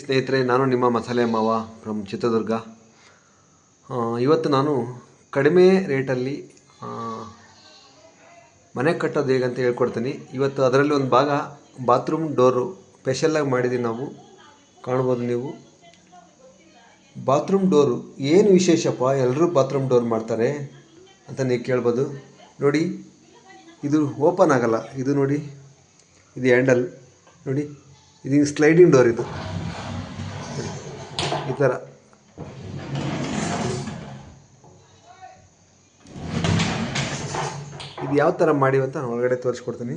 ಸ್ನೇಹಿತರೆ, ನಾನು ನಿಮ್ಮ ಮಸಾಲೆ ಮಾವ ಫ್ರಮ್ ಚಿತ್ರದುರ್ಗ ಇವತ್ತು ನಾನು ಕಡಿಮೆ ರೇಟಲ್ಲಿ ಮನೆ ಕಟ್ಟೋದು ಹೇಗಂತ ಹೇಳ್ಕೊಡ್ತೀನಿ. ಇವತ್ತು ಅದರಲ್ಲಿ ಒಂದು ಭಾಗ ಬಾತ್ರೂಮ್ ಡೋರು ಸ್ಪೆಷಲ್ಲಾಗಿ ಮಾಡಿದ್ದೀವಿ ನಾವು. ಕಾಣ್ಬೋದು ನೀವು. ಬಾತ್ರೂಮ್ ಡೋರು ಏನು ವಿಶೇಷಪ್ಪ? ಎಲ್ಲರೂ ಬಾತ್ರೂಮ್ ಡೋರ್ ಮಾಡ್ತಾರೆ ಅಂತ ನೀವು ಕೇಳ್ಬೋದು. ನೋಡಿ, ಇದು ಓಪನ್ ಆಗಲ್ಲ. ಇದು ನೋಡಿ, ಇದು ಹ್ಯಾಂಡಲ್ ನೋಡಿ, ಇದು ಸ್ಲೈಡಿಂಗ್ ಡೋರ್ ಇದು. ಈ ಥರ. ಇದು ಯಾವ ಥರ ಮಾಡಿ ಅಂತ ನಾನು ಒಳಗಡೆ ತೋರಿಸ್ಕೊಡ್ತೀನಿ.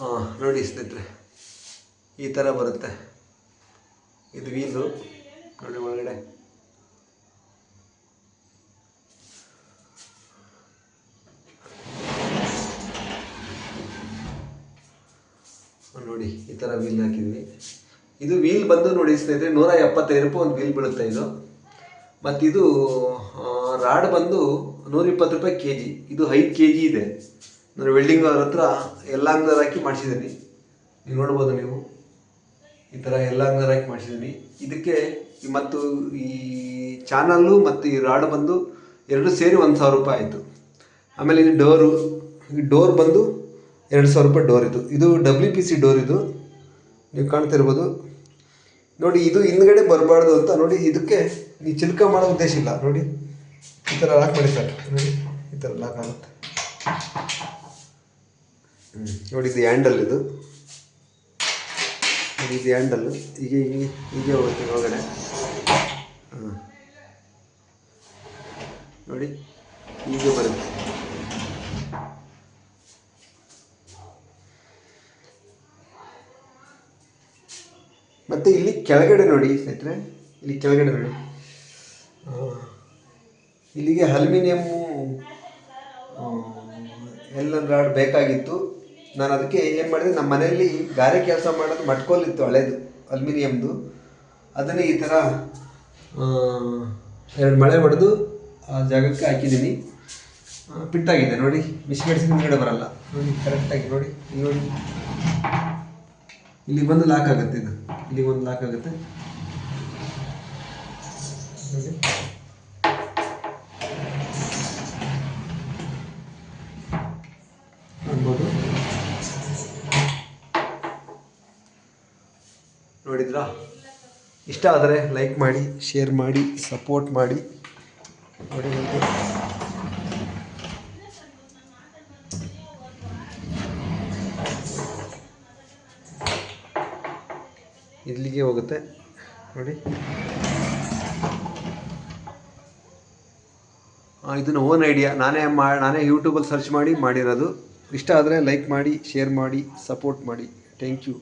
ಹಾಂ, ನೋಡಿ ಸ್ನೇಹಿತರೆ, ಈ ಥರ ಬರುತ್ತೆ. ಇದು ವೀಲು, ನೋಡಿ ಒಳಗಡೆ. ನೋಡಿ, ಈ ಥರ ವೀಲ್ ಹಾಕಿದ್ವಿ. ಇದು ವೀಲ್ ಬಂದು ನೋಡಿ, ಸ್ನೇಹಿತರೆ, ನೂರ ಎಪ್ಪತ್ತೈದು ರೂಪಾಯಿ ಒಂದು ವೀಲ್ ಬೀಳುತ್ತೆ ಇದು. ಮತ್ತು ಇದು ರಾಡ್ ಬಂದು ನೂರ ಇಪ್ಪತ್ತು ರೂಪಾಯಿ ಕೆ ಜಿ ಇದು ಐದು ಕೆ ಜಿ ಇದೆ. ನಾನು ವೆಲ್ಡಿಂಗ್ ಅವ್ರ ಹತ್ರ ಎಲ್ಲ ಅಂಗದಾರ ಹಾಕಿ ಮಾಡಿಸಿದ್ದೀನಿ ನೀವು ನೋಡ್ಬೋದು ನೀವು. ಈ ಥರ ಎಲ್ಲ ಅಂಗದಾರ ಹಾಕಿ ಮಾಡಿಸಿದ್ದೀನಿ ಇದಕ್ಕೆ ಮತ್ತು ಈ ಚಾನಲ್ಲು ಮತ್ತು ಈ ರಾಡ್ ಬಂದು ಎರಡು ಸೇರಿ ಒಂದು ಸಾವಿರ ರೂಪಾಯಿ ಆಯಿತು. ಆಮೇಲೆ ಇದು ಡೋರು ಈ ಡೋರ್ ಬಂದು ಎರಡು ಸಾವಿರ ರೂಪಾಯಿ ಡೋರ್ ಇದು. ಇದು ಡಬ್ಲ್ಯೂ ಪಿ ಸಿ ಡೋರ್ ಇದು. ನೀವು ಕಾಣ್ತಿರ್ಬೋದು. ನೋಡಿ, ಇದು ಹಿಂದ್ಗಡೆ ಬರಬಾರ್ದು ಅಂತ ನೋಡಿ, ಇದಕ್ಕೆ ಈ ಚಿಲ್ಕ ಮಾಡೋ ಉದ್ದೇಶ ಇಲ್ಲ. ನೋಡಿ, ಈ ಥರ ಲಾಕ್ ಮಾಡಿ ಸರ್ ನೋಡಿ, ಈ ಥರ ಲಾಕ್ ಆಗುತ್ತೆ. ನೋಡಿ, ಇದು ಹ್ಯಾಂಡಲ್ ಇದು. ನೋಡಿ, ಇದು ಹ್ಯಾಂಡಲ್ ಹೀಗೆ ಹೀಗೆ ಹೀಗೆ ಹೋಗುತ್ತೆ ಒಳಗಡೆ. ಹಾಂ ನೋಡಿ, ಹೀಗೆ ಬರುತ್ತೆ. ಮತ್ತು ಇಲ್ಲಿ ಕೆಳಗಡೆ ನೋಡಿ ಸ್ನೇಹಿತರೆ, ಇಲ್ಲಿ ಕೆಳಗಡೆ ನೋಡಿ. ಇಲ್ಲಿಗೆ ಅಲ್ಯೂಮಿನಿಯಮ್ಮು ಎಲ್ಲ ರಾಡ್ ಬೇಕಾಗಿತ್ತು. ನಾನು ಅದಕ್ಕೆ ಏನು ಮಾಡಿದೆ, ನಮ್ಮ ಮನೆಯಲ್ಲಿ ಗಾರೆ ಕೆಲಸ ಮಾಡೋದು ಮಟ್ಕೋಲಿತ್ತು ಹಳೇದು ಅಲ್ಯೂಮಿನಿಯಮ್ದು ಅದನ್ನೇ ಈ ಥರ ಎರಡು ಮಳೆ ಹೊಡೆದು ಆ ಜಾಗಕ್ಕೆ ಹಾಕಿದ್ದೀನಿ. ಪಿಟ್ಟಾಗಿದೆ, ನೋಡಿ ಮಿಸ್ ಮೆಡಿಸಿನ್ ಹಿಂದ್ಗಡೆ ಬರಲ್ಲ. ನೋಡಿ ಕರೆಕ್ಟಾಗಿ ನೋಡಿ ನೋಡಿ. ಇಲ್ಲಿ ಬಂದು ಲಾಕ್ ಆಗುತ್ತೆ ಇದು. ಇಲ್ಲಿ ಒಂದು ಲಾಕ್ ಆಗುತ್ತೆ. ನೋಡಿ. ನೋಡ್ಬೋದು ನೋಡಿದ್ರಾ? ಇಷ್ಟ ಆದರೆ ಲೈಕ್ ಮಾಡಿ ಶೇರ್ ಮಾಡಿ ಸಪೋರ್ಟ್ ಮಾಡಿ. ನೋಡಿ ಇಲ್ಲಿಗೆ ಹೋಗುತ್ತೆ. ನೋಡಿ. ಇದನ್ನು ಓನ್ ಐಡಿಯಾ ನಾನೇ ಮಾ, ನಾನೇ ಯೂಟ್ಯೂಬಲ್ಲಿ ಸರ್ಚ್ ಮಾಡಿ ಮಾಡಿರೋದು. ಇಷ್ಟ ಆದರೆ ಲೈಕ್ ಮಾಡಿ ಶೇರ್ ಮಾಡಿ ಸಪೋರ್ಟ್ ಮಾಡಿ. Thank you